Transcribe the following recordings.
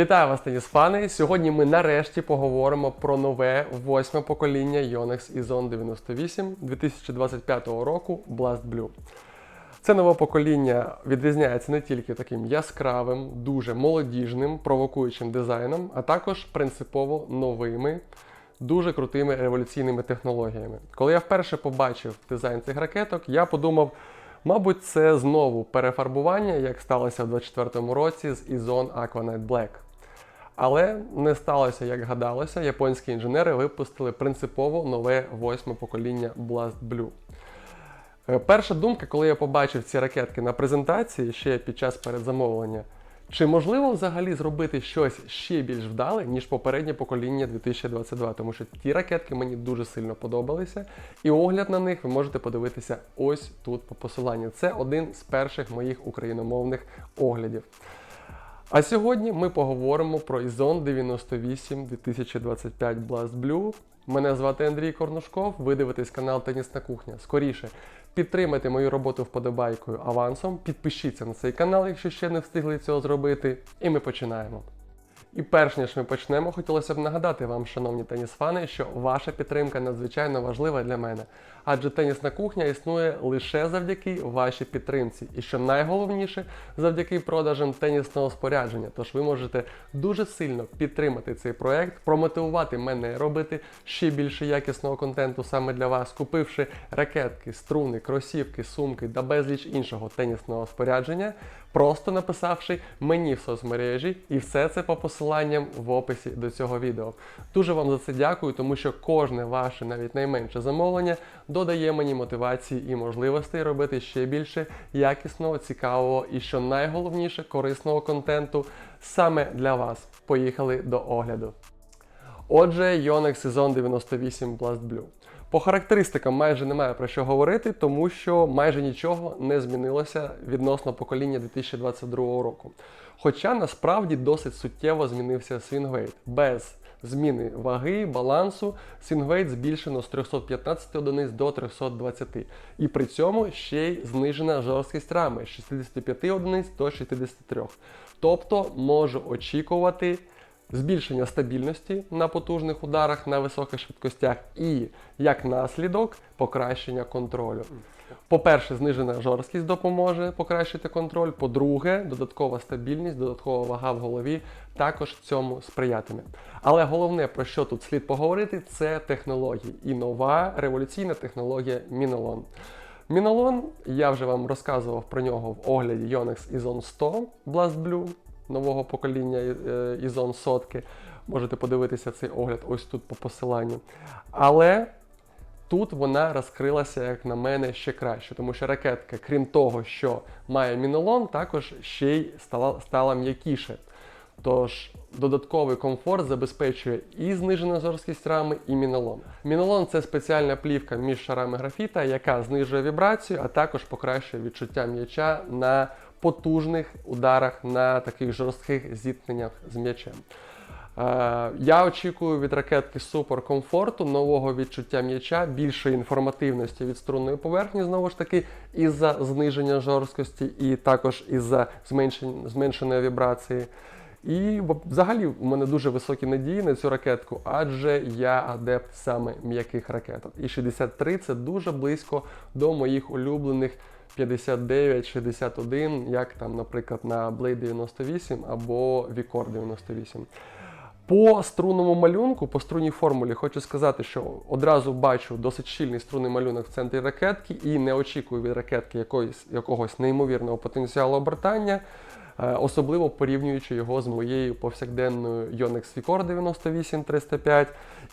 Вітаю вас, тенісфани! Сьогодні ми нарешті поговоримо про нове восьме покоління Yonex Izon 98 2025 року Blast Blue. Це нове покоління відрізняється не тільки таким яскравим, дуже молодіжним, провокуючим дизайном, а також принципово новими, дуже крутими революційними технологіями. Коли я вперше побачив дизайн цих ракеток, я подумав, мабуть, це знову перефарбування, як сталося в 2024 році з Izon Aquanite Black. Але не сталося, як гадалося, японські інженери випустили принципово нове восьме покоління Blast Blue. Е, Перша думка, коли я побачив ці ракетки на презентації ще під час передзамовлення, чи можливо взагалі зробити щось ще більш вдале, ніж попереднє покоління 2022? Тому що ті ракетки мені дуже сильно подобалися, і огляд на них ви можете подивитися ось тут по посиланню. Це один з перших моїх україномовних оглядів. А сьогодні ми поговоримо про Ізон 98 2025 Blast Blue. Мене звати Андрій Корнушков. Ви дивитесь канал Тенісна кухня. Скоріше підтримайте мою роботу вподобайкою авансом. Підпишіться на цей канал, якщо ще не встигли цього зробити. І ми починаємо. І перш ніж ми почнемо, хотілося б нагадати вам, шановні тенісфани, що ваша підтримка надзвичайно важлива для мене, адже тенісна кухня існує лише завдяки вашій підтримці, і що найголовніше, завдяки продажам тенісного спорядження. Тож ви можете дуже сильно підтримати цей проект, промотивувати мене робити ще більше якісного контенту саме для вас, купивши ракетки, струни, кросівки, сумки та безліч іншого тенісного спорядження, просто написавши мені в соцмережі, і все це по посиланням в описі до цього відео. Дуже вам за це дякую, тому що кожне ваше, навіть найменше замовлення, додає мені мотивації і можливостей робити ще більше якісного, цікавого і що найголовніше корисного контенту саме для вас. Поїхали до огляду. Отже, Yonex Сезон 98 Blast Blue. По характеристикам майже немає про що говорити, тому що майже нічого не змінилося відносно покоління 2022 року. Хоча насправді досить суттєво змінився свінгвейт. Без зміни ваги, балансу, свінгвейт збільшено з 315 одиниць до 320. І при цьому ще й знижена жорсткість рами з 65 одиниць до 63. Тобто можу очікувати збільшення стабільності на потужних ударах на високих швидкостях і, як наслідок, покращення контролю. По-перше, знижена жорсткість допоможе покращити контроль. По-друге, додаткова стабільність, додаткова вага в голові також цьому сприятиме. Але головне, про що тут слід поговорити, це технології і нова революційна технологія Мінолон. Мінолон, я вже вам розказував про нього в огляді Yonex Izon 100 Blast Blue нового покоління е, Ізон сотки. Можете подивитися цей огляд ось тут по посиланню. Але тут вона розкрилася, як на мене, ще краще, тому що ракетка, крім того, що має мінолон, також ще й стала, стала м'якіше. Тож додатковий комфорт забезпечує і знижену жорсткість рами, і мінолон. Мінолон це спеціальна плівка між шарами графіта, яка знижує вібрацію, а також покращує відчуття м'яча на потужних ударах на таких жорстких зіткненнях з м'ячем. Е, Я очікую від ракетки супер комфорту, нового відчуття м'яча, більшої інформативності від струнної поверхні, знову ж таки, із-за зниження жорсткості, і також із-за зменшеної вібрації. І взагалі у мене дуже високі надії на цю ракетку, адже я адепт саме м'яких ракеток. І 63 це дуже близько до моїх улюблених 59-61, як там, наприклад, на Blade 98 або Vicor 98. По струнному малюнку, по струнній формулі, хочу сказати, що одразу бачу досить щільний струнний малюнок в центрі ракетки і не очікую від ракетки якоїсь, якогось неймовірного потенціалу обертання, е, особливо порівнюючи його з моєю повсякденною Yonex Vicor 98-305.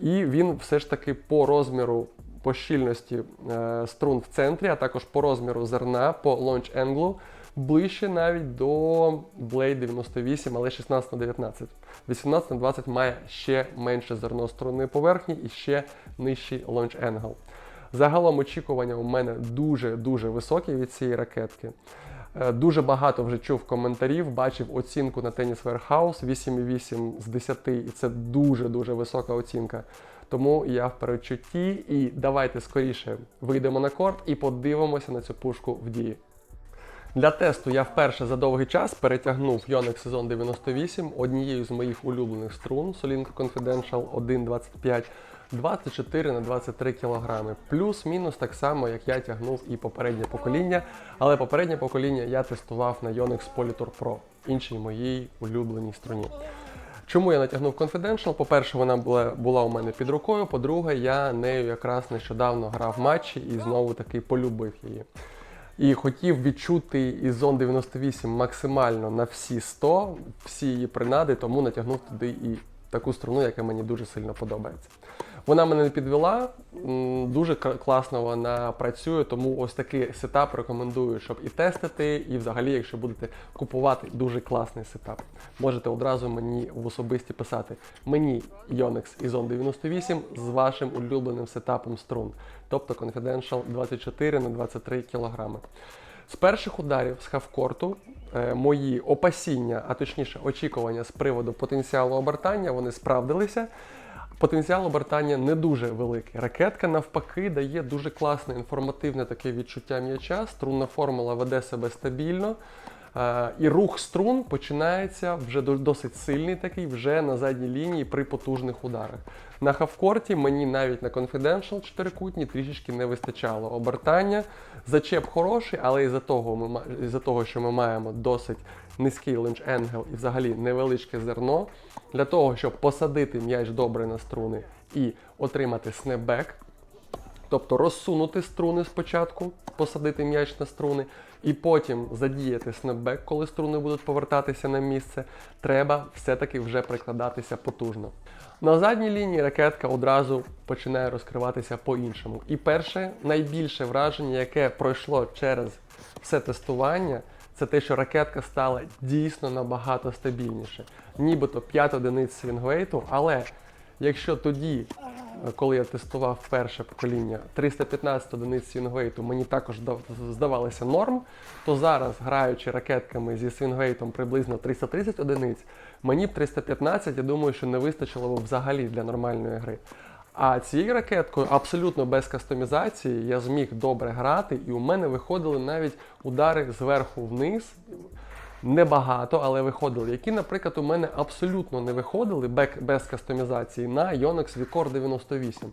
І він все ж таки по розміру по щільності е, струн в центрі, а також по розміру зерна, по launch angle, ближче навіть до Blade 98, але 16 на 19. 18 на 20 має ще менше зерно струнної поверхні і ще нижчий launch angle. Загалом очікування у мене дуже-дуже високі від цієї ракетки. Е, Дуже багато вже чув коментарів, бачив оцінку на Tennis Warehouse 8,8 з 10, і це дуже-дуже висока оцінка. Тому я в передчутті і давайте скоріше вийдемо на корт і подивимося на цю пушку в дії. Для тесту я вперше за довгий час перетягнув Yonex сезон 98 однією з моїх улюблених струн Solinka Confidential 1.25 24 на 23 кг. Плюс-мінус так само, як я тягнув і попереднє покоління. Але попереднє покоління я тестував на Yonex Politor Pro, іншій моїй улюбленій струні. Чому я натягнув Confidential? По-перше, вона була, була у мене під рукою. По-друге, я нею якраз нещодавно грав матчі і знову таки полюбив її. І хотів відчути Ізон 98 максимально на всі 100, всі її принади, тому натягнув туди і таку струну, яка мені дуже сильно подобається. Вона мене не підвела, дуже класно вона працює, тому ось такий сетап рекомендую, щоб і тестити, і взагалі, якщо будете купувати дуже класний сетап. Можете одразу мені в особисті писати. Мені Yonex Zone 98 з вашим улюбленим сетапом струн, тобто Confidential 24 на 23 кг. З перших ударів з хавкорту е, мої опасіння, а точніше очікування з приводу потенціалу обертання, вони справдилися. Потенціал обертання не дуже великий. Ракетка навпаки дає дуже класне інформативне таке відчуття м'яча. Струнна формула веде себе стабільно. Е, І рух струн починається вже досить сильний такий, вже на задній лінії при потужних ударах. На хавкорті мені навіть на Confidential чотирикутні трішечки не вистачало обертання. Зачеп хороший, але із-за того, ми, із-за того, що ми маємо досить низький линч енгел і взагалі невеличке зерно, для того, щоб посадити м'яч добре на струни і отримати снепбек, Тобто розсунути струни спочатку, посадити м'яч на струни, і потім задіяти снепбек, коли струни будуть повертатися на місце, треба все-таки вже прикладатися потужно. На задній лінії ракетка одразу починає розкриватися по-іншому. І перше, найбільше враження, яке пройшло через все тестування, це те, що ракетка стала дійсно набагато стабільніше. Нібито 5 одиниць свінгвейту, але якщо тоді Е, коли я тестував перше покоління 315 одиниць свінгвейту, мені також здавалося норм, то зараз, граючи ракетками зі свінгвейтом приблизно 330 одиниць, мені б 315, я думаю, що не вистачило б взагалі для нормальної гри. А цією ракеткою абсолютно без кастомізації я зміг добре грати, і у мене виходили навіть удари зверху вниз. Небагато, але виходили, які, наприклад, у мене абсолютно не виходили без кастомізації на Yonex Vicor 98.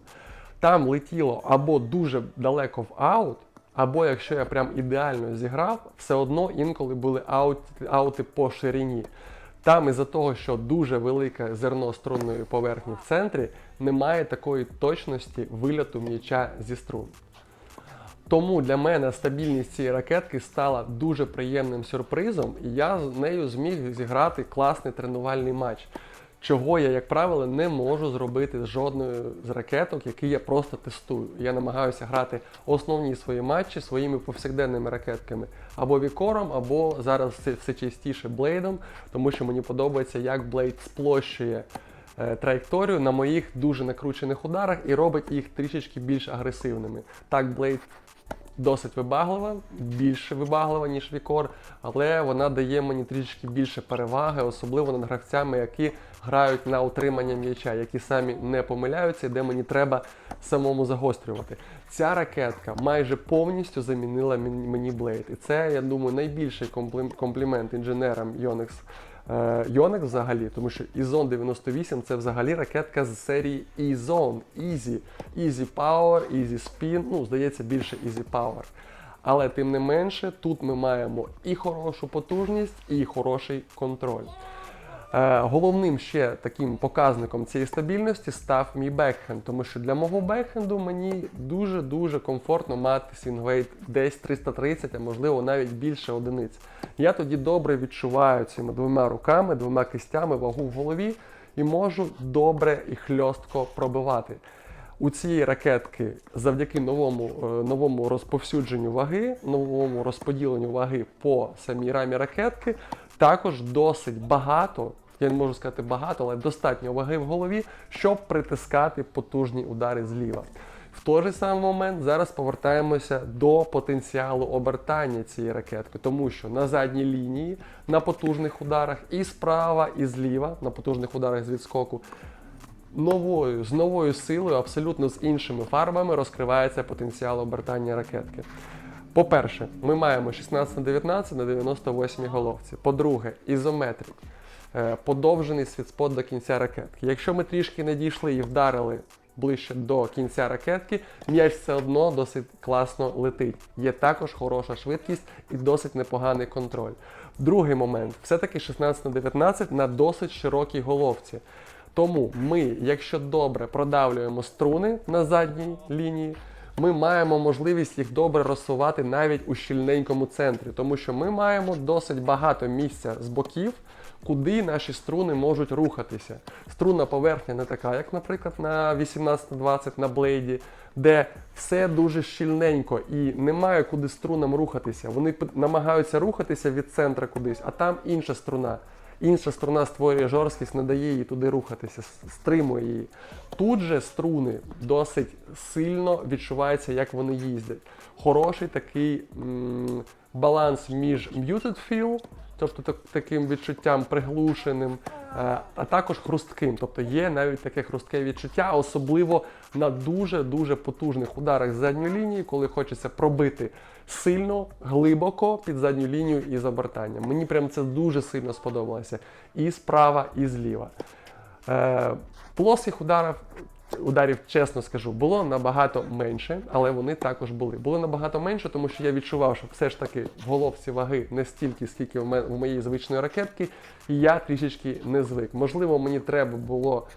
Там летіло або дуже далеко в аут, або якщо я прям ідеально зіграв, все одно інколи були аут, аути по ширині. Там із-за того, що дуже велике зерно струнної поверхні в центрі, немає такої точності виляту м'яча зі струн. Тому для мене стабільність цієї ракетки стала дуже приємним сюрпризом, і я з нею зміг зіграти класний тренувальний матч. Чого я, як правило, не можу зробити з жодною з ракеток, які я просто тестую. Я намагаюся грати основні свої матчі своїми повсякденними ракетками або вікором, або зараз все, частіше блейдом, тому що мені подобається, як блейд сплощує е, траєкторію на моїх дуже накручених ударах і робить їх трішечки більш агресивними. Так, блейд досить вибаглива, більше вибаглива, ніж Вікор, але вона дає мені трішки більше переваги, особливо над гравцями, які грають на утримання м'яча, які самі не помиляються, де мені треба самому загострювати. Ця ракетка майже повністю замінила мені Blade. І це, я думаю, найбільший комплімент інженерам Yonex. е, Yonex взагалі, тому що Ізон 98 це взагалі ракетка з серії E-Zone, Easy, Easy Power, Easy Spin, ну, здається, більше Easy Power. Але тим не менше, тут ми маємо і хорошу потужність, і хороший контроль. Е, Головним ще таким показником цієї стабільності став мій бекхенд, тому що для мого бекхенду мені дуже-дуже комфортно мати свінгвейт десь 330, а можливо навіть більше одиниць. Я тоді добре відчуваю цими двома руками, двома кистями вагу в голові і можу добре і хльостко пробивати. У цієї ракетки завдяки новому, е, новому розповсюдженню ваги, новому розподіленню ваги по самій рамі ракетки, також досить багато, я не можу сказати багато, але достатньо ваги в голові, щоб притискати потужні удари зліва. В той же самий момент зараз повертаємося до потенціалу обертання цієї ракетки, тому що на задній лінії на потужних ударах і справа, і зліва на потужних ударах з відскоку новою, з новою силою, абсолютно з іншими фарбами розкривається потенціал обертання ракетки. По-перше, ми маємо 16 на 19 на 98 головці. По-друге, ізометрик. Е, Подовжений світспот до кінця ракетки. Якщо ми трішки не дійшли і вдарили ближче до кінця ракетки, м'яч все одно досить класно летить. Є також хороша швидкість і досить непоганий контроль. Другий момент все-таки 16 на 19 на досить широкій головці. Тому ми, якщо добре продавлюємо струни на задній лінії, ми маємо можливість їх добре розсувати навіть у щільненькому центрі, тому що ми маємо досить багато місця з боків, куди наші струни можуть рухатися. Струнна поверхня не така, як, наприклад, на 18-20 на блейді, де все дуже щільненько і немає куди струнам рухатися. Вони намагаються рухатися від центра кудись, а там інша струна. Інша струна створює жорсткість, не дає їй туди рухатися, стримує її. Тут же струни досить сильно відчуваються, як вони їздять. Хороший такий м, баланс між muted feel, тобто так- таким відчуттям приглушеним, е, а також хрустким. Тобто є навіть таке хрустке відчуття, особливо на дуже-дуже потужних ударах з задньої лінії, коли хочеться пробити сильно, глибоко під задню лінію і з обертанням. Мені прям це дуже сильно сподобалося. І справа, і зліва. Е, плоских ударів, ударів, чесно скажу, було набагато менше, але вони також були. Були набагато менше, тому що я відчував, що все ж таки в головці ваги не стільки, скільки в, моєї звичної ракетки, і я трішечки не звик. Можливо, мені треба було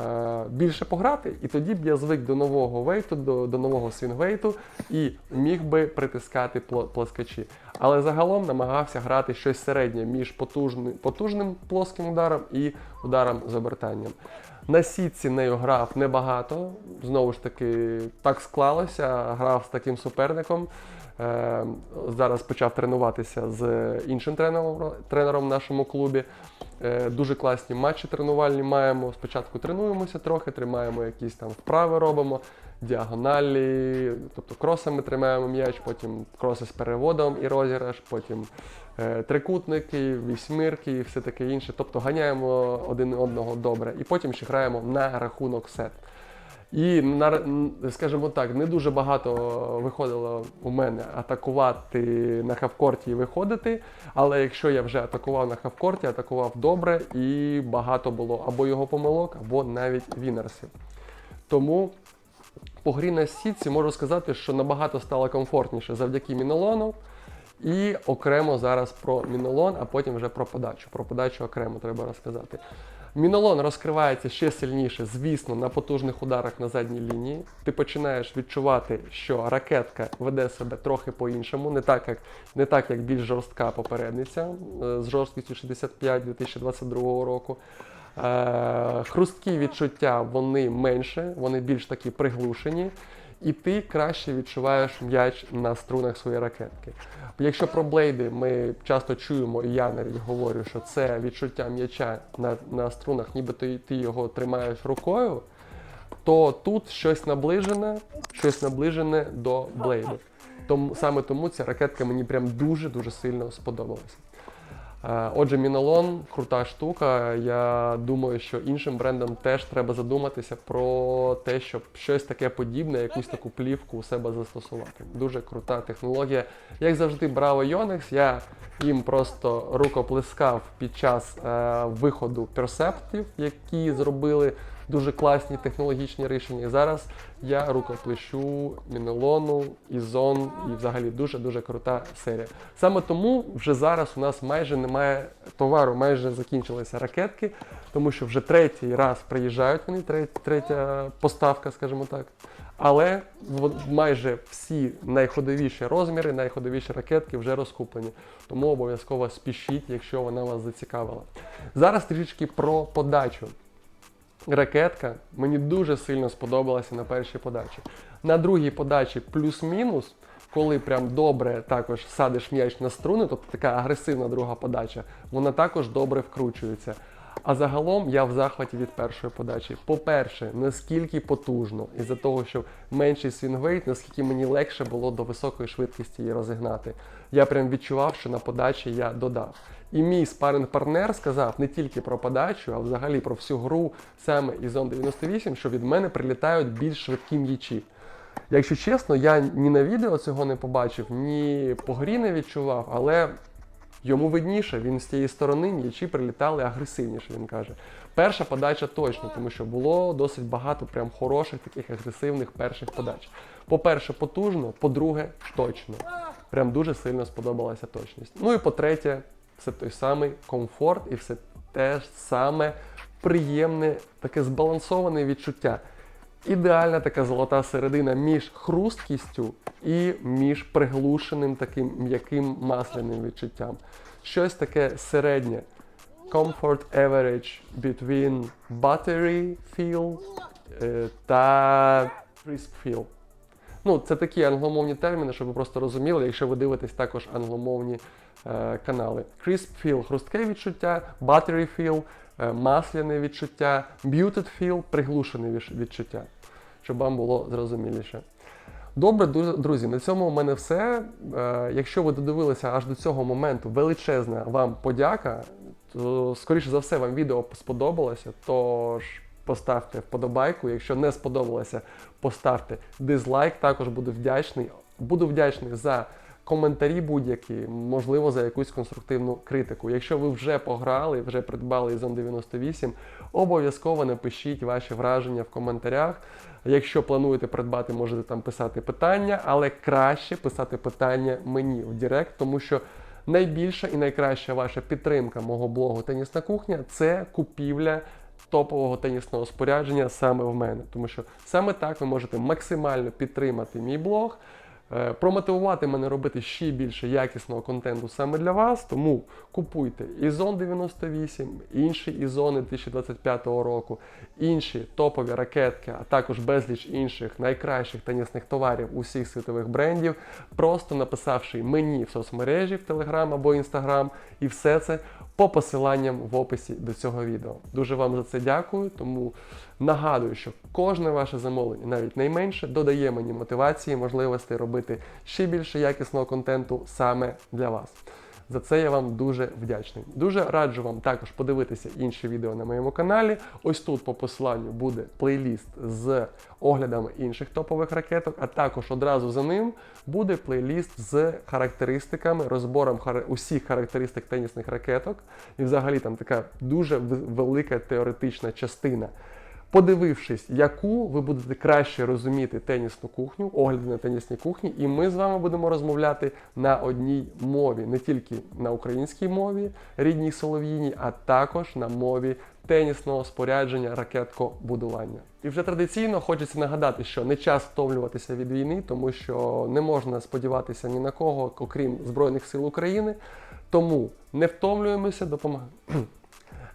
е, більше пограти, і тоді б я звик до нового вейту, до, до нового свінгвейту і міг би притискати пло- плоскачі. Але загалом намагався грати щось середнє між потужним, потужним плоским ударом і ударом з обертанням. На сітці нею грав небагато. Знову ж таки, так склалося. Грав з таким суперником. Е, зараз почав тренуватися з іншим тренером, тренером в нашому клубі. Е, дуже класні матчі тренувальні маємо. Спочатку тренуємося трохи, тримаємо якісь там вправи, робимо діагоналі, тобто кросами тримаємо м'яч, потім кроси з переводом і розіграш, потім е, трикутники, вісьмирки і все таке інше. Тобто ганяємо один одного добре. І потім ще граємо на рахунок сет. І скажімо так, не дуже багато виходило у мене атакувати на хавкорті і виходити. Але якщо я вже атакував на хавкорті, атакував добре і багато було або його помилок, або навіть вінерсів. Тому по грі на сітці можу сказати, що набагато стало комфортніше завдяки мінолону. І окремо зараз про мінолон, а потім вже про подачу. Про подачу окремо треба розказати. Мінолон розкривається ще сильніше, звісно, на потужних ударах на задній лінії. Ти починаєш відчувати, що ракетка веде себе трохи по-іншому, не так, як, не так, як більш жорстка попередниця е, з жорсткістю 65 2022 року. Е, хрусткі відчуття вони менше, вони більш такі приглушені, і ти краще відчуваєш м'яч на струнах своєї ракетки. Якщо про блейди ми часто чуємо, і я навіть говорю, що це відчуття м'яча на, на струнах, ніби ти, ти його тримаєш рукою, то тут щось наближене, щось наближене до блейду. Тому саме тому ця ракетка мені прям дуже дуже сильно сподобалася. Отже, Мінолон крута штука. Я думаю, що іншим брендам теж треба задуматися про те, щоб щось таке подібне, якусь таку плівку у себе застосувати. Дуже крута технологія. Як завжди, браво Yonex, я їм просто рукоплескав під час е, виходу персептів, які зробили дуже класні технологічні рішення. І зараз я рукоплещу Мінелону, Ізон і взагалі дуже-дуже крута серія. Саме тому вже зараз у нас майже немає товару, майже закінчилися ракетки, тому що вже третій раз приїжджають вони, третя, поставка, скажімо так. Але майже всі найходовіші розміри, найходовіші ракетки вже розкуплені. Тому обов'язково спішіть, якщо вона вас зацікавила. Зараз трішечки про подачу. Ракетка мені дуже сильно сподобалася на першій подачі. На другій подачі плюс-мінус, коли прям добре також садиш м'яч на струни, тобто така агресивна друга подача, вона також добре вкручується. А загалом я в захваті від першої подачі. По-перше, наскільки потужно, із-за того, що менший свінгвейт, наскільки мені легше було до високої швидкості її розігнати. Я прям відчував, що на подачі я додав. І мій спаринг-партнер сказав не тільки про подачу, а взагалі про всю гру саме із Zone 98, що від мене прилітають більш швидкі м'ячі. Якщо чесно, я ні на відео цього не побачив, ні по грі не відчував, але йому видніше, він з тієї сторони м'ячі прилітали агресивніше, він каже. Перша подача точно, тому що було досить багато прям хороших таких агресивних перших подач. По-перше, потужно, по-друге, точно. Прям дуже сильно сподобалася точність. Ну і по-третє, все той самий комфорт і все те ж саме приємне, таке збалансоване відчуття. Ідеальна така золота середина між хрусткістю і між приглушеним таким м'яким масляним відчуттям. Щось таке середнє. Comfort average between buttery feel е, та crisp feel. Ну, це такі англомовні терміни, щоб ви просто розуміли, якщо ви дивитесь також англомовні е, канали. Crisp feel – хрустке відчуття, buttery feel е, – масляне відчуття, muted feel – приглушене відчуття, щоб вам було зрозуміліше. Добре, друзі, на цьому у мене все. Е, Якщо ви додивилися аж до цього моменту, величезна вам подяка. То, скоріше за все, вам відео сподобалося. Тож поставте вподобайку. Якщо не сподобалося, поставте дизлайк. Також буду вдячний. Буду вдячний за коментарі будь-які, можливо, за якусь конструктивну критику. Якщо ви вже пограли, вже придбали Ізон 98, обов'язково напишіть ваші враження в коментарях. Якщо плануєте придбати, можете там писати питання, але краще писати питання мені в Директ, тому що найбільша і найкраща ваша підтримка мого блогу Тенісна кухня це купівля топового тенісного спорядження саме в мене. Тому що саме так ви можете максимально підтримати мій блог, промотивувати мене робити ще більше якісного контенту саме для вас. Тому купуйте Ізон 98, інші Ізони 2025 року, інші топові ракетки, а також безліч інших найкращих тенісних товарів усіх світових брендів, просто написавши мені в соцмережі, в Telegram або Instagram, і все це по посиланням в описі до цього відео. Дуже вам за це дякую. Тому нагадую, що кожне ваше замовлення, навіть найменше, додає мені мотивації, можливості робити ще більше якісного контенту саме для вас. За це я вам дуже вдячний. Дуже раджу вам також подивитися інші відео на моєму каналі. Ось тут по посиланню буде плейліст з оглядами інших топових ракеток, а також одразу за ним буде плейліст з характеристиками, розбором усіх характеристик тенісних ракеток. І взагалі там така дуже велика теоретична частина. Подивившись, яку ви будете краще розуміти тенісну кухню, огляди на тенісні кухні, і ми з вами будемо розмовляти на одній мові, не тільки на українській мові, рідній солов'їній, а також на мові тенісного спорядження, ракеткобудування. І вже традиційно хочеться нагадати, що не час втомлюватися від війни, тому що не можна сподіватися ні на кого, окрім Збройних сил України. Тому не втомлюємося, допомагаємо.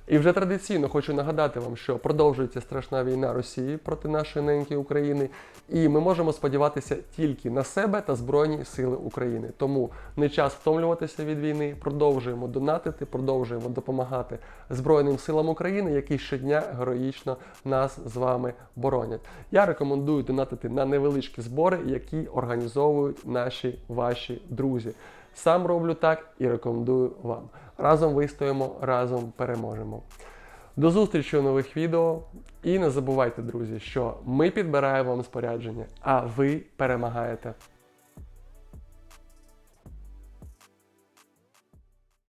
І вже традиційно хочу нагадати вам, що продовжується страшна війна Росії проти нашої неньки України, і ми можемо сподіватися тільки на себе та Збройні Сили України. Тому не час втомлюватися від війни. Продовжуємо донатити, продовжуємо допомагати Збройним силам України, які щодня героїчно нас з вами боронять. Я рекомендую донатити на невеличкі збори, які організовують наші ваші друзі. Сам роблю так і рекомендую вам. Разом вистоїмо, разом переможемо. До зустрічі у нових відео. І не забувайте, друзі, що ми підбираємо вам спорядження, а ви перемагаєте.